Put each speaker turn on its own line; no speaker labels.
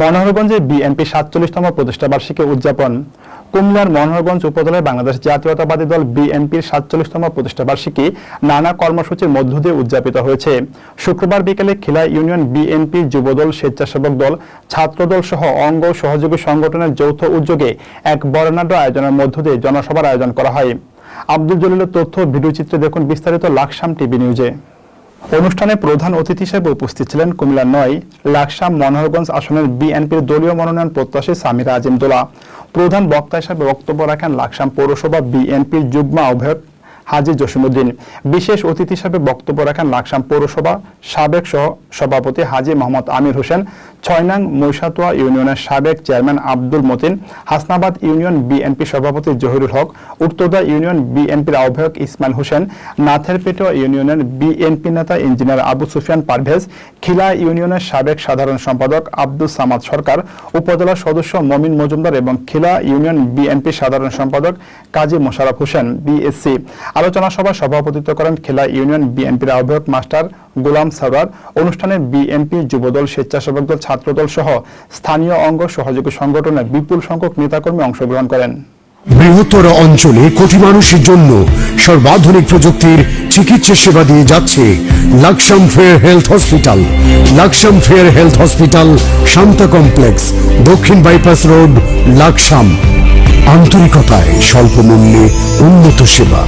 মনোহরগঞ্জে BNP সাতচল্লিশতম প্রতিষ্ঠা বার্ষিকী উদযাপন। কুমিল্লার মনোহরগঞ্জ উপজেলায় বাংলাদেশ জাতীয়তাবাদী দল বিএনপির সাতচল্লিশতম প্রতিষ্ঠা বার্ষিকী নানা কর্মসূচির মধ্য দিয়ে উদযাপিত হয়েছে। শুক্রবার বিকেলে খিলা ইউনিয়ন বিএনপি যুবদল, স্বেচ্ছাসেবক দল, ছাত্রদল সহ অঙ্গ সহযোগী সংগঠনের যৌথ উদ্যোগে এক বর্ণাঢ্য আয়োজনের মধ্য দিয়ে জনসভার আয়োজন করা হয়। আব্দুল জলিলের তথ্য ভিডিওচিত্রে দেখুন বিস্তারিত লাকসাম টিভি নিউজে। অনুষ্ঠানে প্রধান অতিথি হিসেবে উপস্থিত ছিলেন কুমিল্লা নয়, লাকসাম মনোহরগঞ্জ আসনের বিএনপির দলীয় মনোনয়ন প্রত্যাশী সামিরা আজিমদোলা প্রধান বক্তা হিসেবে বক্তব্য রাখেন লাকসাম পৌরসভা বিএনপির যুগ্ম আহ্বায়ক হাজি জসিমুদ্দিন বিশেষ অতিথি হিসেবে বক্তব্য রাখেন লাকসাম পৌরসভা সাবেক সহ সভাপতি হাজি মোহাম্মদ আমির হোসেন, ছয় নং মৈশাতুয়া ইউনিয়নের সাবেক chairman Abdul Matin, Hasnabad union BNP সভাপতি জহিরুল হক, উত্তরদা ইউনিয়ন বিএনপির আহ্বায়ক ইসমাইল হোসেন, নাথেরপেটোয়া ইউনিয়নের বিএনপি নেতা ইঞ্জিনিয়ার আবু সুফিয়ান পারভেজ, খিলা ইউনিয়নের সাবেক সাধারণ সম্পাদক আব্দুল সামাদ সরকার, উপজেলা সদস্য মমিন মজুমদার এবং খিলা ইউনিয়ন বিএনপি সাধারণ সম্পাদক কাজী মোশারফ হোসেন, বিএসসি। আলোচনা সভায় সভাপতিত্ব করেন খেলা ইউনিয়ন বিএনপির আহ্বায়ক মাস্টার গোলাম সরওয়ার অনুষ্ঠানে বিএনপি যুবদল, স্বেচ্ছাসেবক দল, ছাত্রদল সহ স্থানীয় অঙ্গ সহযোগী সংগঠনের বিপুল সংখ্যক নেতাকর্মী অংশগ্রহণ করেন।
বৃহত্তর অঞ্চলে কোটি মানুষের জন্য সর্বাধুনিক প্রযুক্তির চিকিৎসা সেবা দিয়ে যাচ্ছে Laksam fair health hospital. Laksam fair health hospital, Shanta complex, দক্ষিণ বাইপাস রোড, লাকসাম। আন্তরিকতায় স্বল্প মূল্যে উন্নত সেবা।